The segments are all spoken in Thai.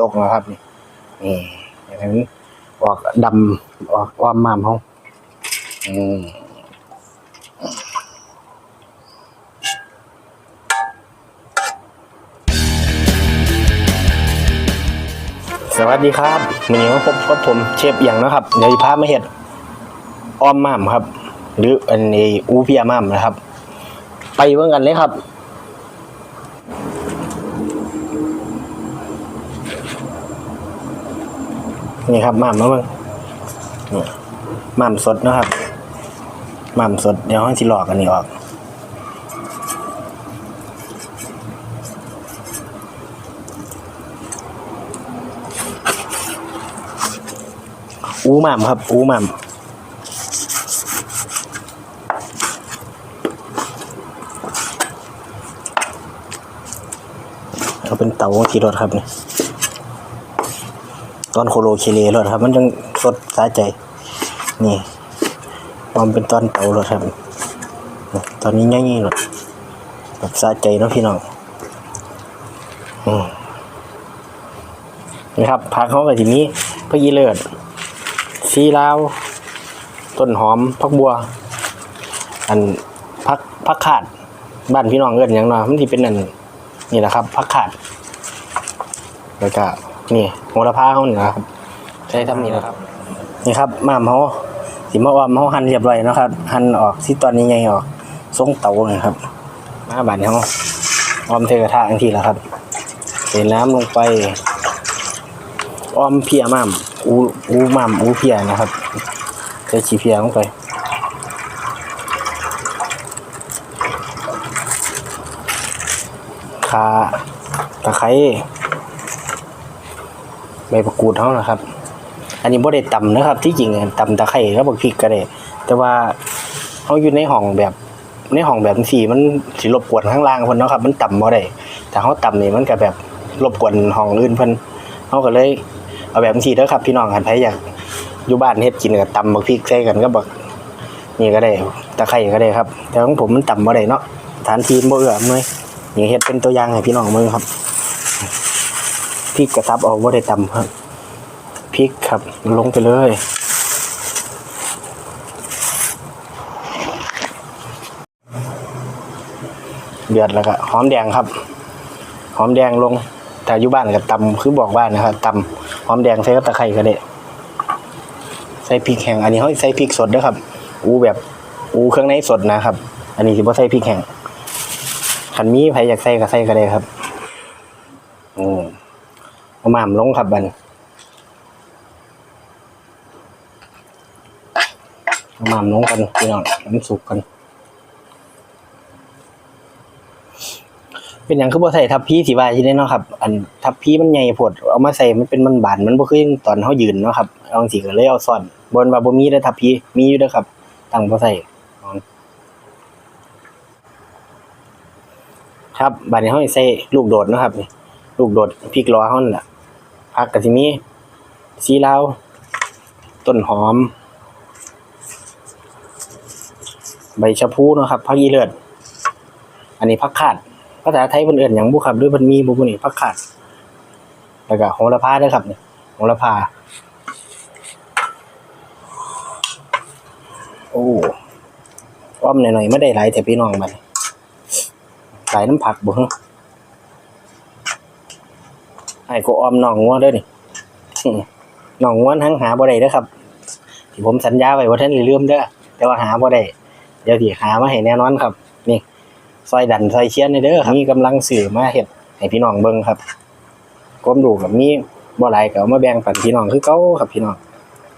ตกแล้วครับ นี่นี่อย่างนั้ออกดำออกความมามเขาอืมสวัสดีครับวันนี้มาพบกับผมเชฟเอียงนะครับเดี๋ยวพามาเห็ดอ้อมม่ามครับ หรืออันนี้อูเพียม่ามนะครับ ไปเบิ่งกันเลยครับ นี่ครับหม่ำมาเบิ่งนี่หม่ำสดนะครับหม่ำสดเดี๋ยวห้องสิหลอกกันนี่ออกอูหม่ำครับ อูหม่ำเอาเป็นเตาขี่รถครับนี่ ตอนโคโลเคเลรถครับ มันจังสดสาใจ นี่ความเป็นตอนเตารถครับ ตอนนี้ง่ายๆรถแบบสาใจเนาะพี่น้องอืมนี่ครับผักเขากับทีนี้พะยีเลิศซีลาว ต้นหอมพักบัว อันพักพักขาดบ้านพี่น้องเอิ้นอย่างเนาะมันที่เป็นนั่นนี่แหละครับพักขาดแล้วก็ นี่โหระพาเขานี่นะครับใช้ทำนี่นะครับนี่ครับหม่ามเขาสิมาออมเขาหั่นเรียบร้อยเนาะครับ หั่นออกที่ตอนนี้ไงออกทรงเตาเลยครับมาบานเขาออมเทกระทะทังทีแล้วครับเทน้ำลงไปออมเพียหม่ามอูอูหม่ามอูเพียนะครับใส่ชีเพียลงไปคาตะไคร้ ใบมะกูดเท่านะครับ อันนี้บ่ได้ตำนะครับ ที่จริงอะตำตะไคร้แล้วบักพริกก็ได้แต่ว่าเขาอยู่ในห้องแบบในห้องแบบสีมันสิรบกวนข้างล่างเพิ่นเนาะครับ มันต่ำบ่ได้แต่เขาต่ำนี่มันก็แบบรบกวนห้องอื่นเพิ่นเขาก็เลยเอาแบบสีเด้อครับ พี่น้องคันใครอยากอยู่บ้านเฮ็ดกินก็ตำบักพริกใส่กันก็บักนี่ก็ได้ตะไคร้ก็ได้ครับ แต่ของผมมันต่ำบ่ได้เนาะฐานทีมบ่เอื้ออำนวยนี่เฮ็ดเป็นตัวอย่างให้พี่น้องมือครับ พริกกระทับเอาว่าได้ตำครับพริกครับลงไปเลยเดือดแล้วก็หอมแดงครับ หอมแดงลงแต่อยู่บ้านกับตำคือบอกบ้านนะครับตำหอมแดงใส่กับตะไคร้ก็ได้ใส่พริกแห้งอันนี้เขาใส่พริกสดด้วยครับอูแบบอูเครื่องในสดนะครับ อันนี้สิบ่าใส่พริกแห้งขันมีใครอยากใส่ก็ใส่ก็ได้ครับ อืม เอาหม่ามลงครับบันเอาหม่ามลงกันพี่น้องมันสุกกัน เป็นอย่างคือบ่ใส่ทับพีสิว่าที่ได้เนาะครับ อันทับพีมันใหญ่โพดเอามาใส่มันเป็นมันบานมันบ่คือตอนเฮายืนเนาะครับเอาจังซี่ก็เลยเอาซ่อนบนว่าบ่มีเด้อทับพีมีอยู่เด้อครับตั้งบ่ใส่ครับบัดนี้เฮาใส่ลูกโดดนะครับนี่ลูกโดดพริกล้อเฮานั่นล่ะ ผักกะทิมีสีลาวต้นหอม ใบชะพูเนาะครับผักอีเลือด อันนี้ผักขาดภาษาไทยเพิ่นเอิ้นหยังบ่ครับด้วยเพิ่นมีบ่บุนี่ผักขาด แล้วก็โหระพาด้อครับนี่โหระพาโอ้อ้อมหน่อยๆไม่ได้หลายแต่พี่น้องบัดนี้หลายน้ำผักบ่ฮะ อ้ก็ออมหนองงัวด้อนี่หนองงัวทั้งหาบ่ได้เด้อครับที่ผมสัญญาไว้ว่าท่านสิลืมเด้อแต่ว่าหาบ่ได้เดี๋ยวสิหามาให้แน่นอนครับ นี่ซอยดันซอยเชียนเด้อครับมีกำลังสื่อมาเฮ็ดให้พี่น้องเบิ่งครับก้มดูกับมีบ่หลายก็เอามาแบ่งปันพี่น้องคือเก่าครับพี่น้อง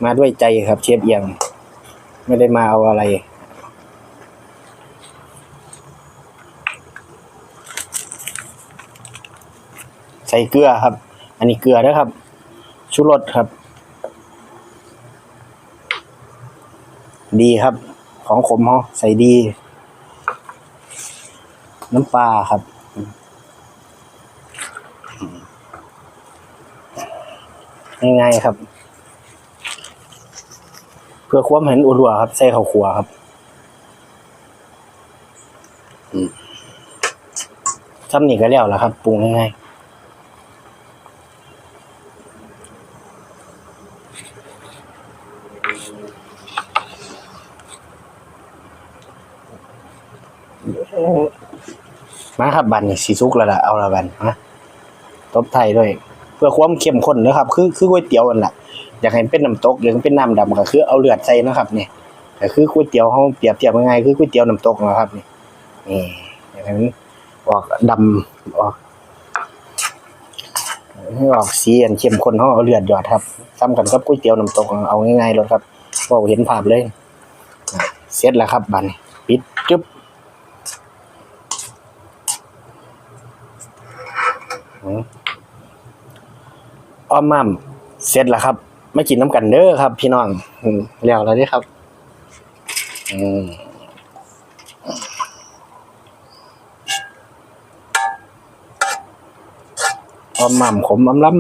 มาด้วยใจครับเชฟเอียง ไม่ได้มาเอาอะไรใส่เกลือครับ อันนี้เกลือนะครับชูรสครับ ดีครับ ของขมเขาใส่ดี น้ำปลาครับง่ายๆครับ เพื่อความเห็นอุรัวครับ ใส่ข้าวขัวครับอืมซ้ำนี่ก็แล้วล่ะครับ ปรุงง่ายๆ มาครับบันนี่สีสุกแล้วล่ะเอาละบันมาตบไทยด้วย เพื่อความเข้มข้นนะครับ คือคือก๋วยเตี๋ยวนั่นแหละอยากให้เป็นน้ำตกอยากให้เป็นน้ำดำก็คือเอาเลือดใส่นะครับนี่ก็คือก๋วยเตี๋ยวเขาเปรียบเทียบยังไงคือก๋วยเตี๋ยวน้ำตกนะครับนี่นี่อย่ากให้นออกดำออกออกสีอันเข้มข้นเขาเอาเลือดหยอดครับซ้ำกันกับก๋วยเตี๋ยวน้ำตกเอาง่ายๆเลยครับบอกเห็นภาพเลยเสร็จแล้วครับบันปิดจึ๊บ อ้อมม่ำเสร็จแล้วครับไม่กินน้ำกันเด้อครับ พี่น้องแล้วแล้วเด้อครับ อืมอ้อมม่ำขมอำลำ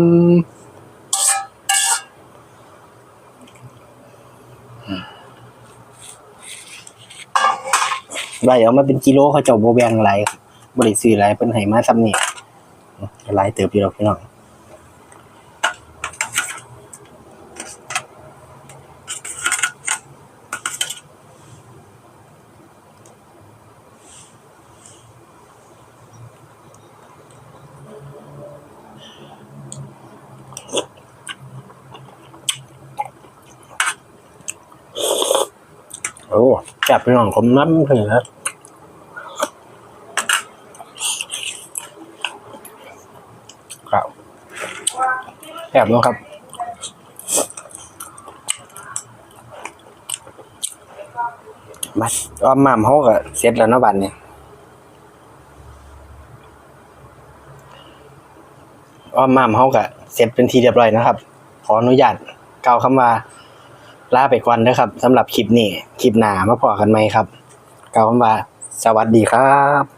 ได้เอามาเป็นกิโลเขาเจ้าโบแบงไรบริซื้อไรเพิ่นให้มาซ้ำนี่ หลายเติบอยู่หรอกพี่น้องโอ้จับไปหน่องผมน้ำถึงแล้วค แอบนะครับมาอ้อมมามเขาก็เสร็จแล้วเนาะบัดเนี่ยอ้อมมามเขาก็เสร็จเป็นทีเรียบร้อยนะครับ ขออนุญาตกล่าวคำว่าลาไปก่อนนะครับสำหรับคลิปนี้คลิปหน้ามาพอกันไหมครับกล่าวคำว่าสวัสดีครับ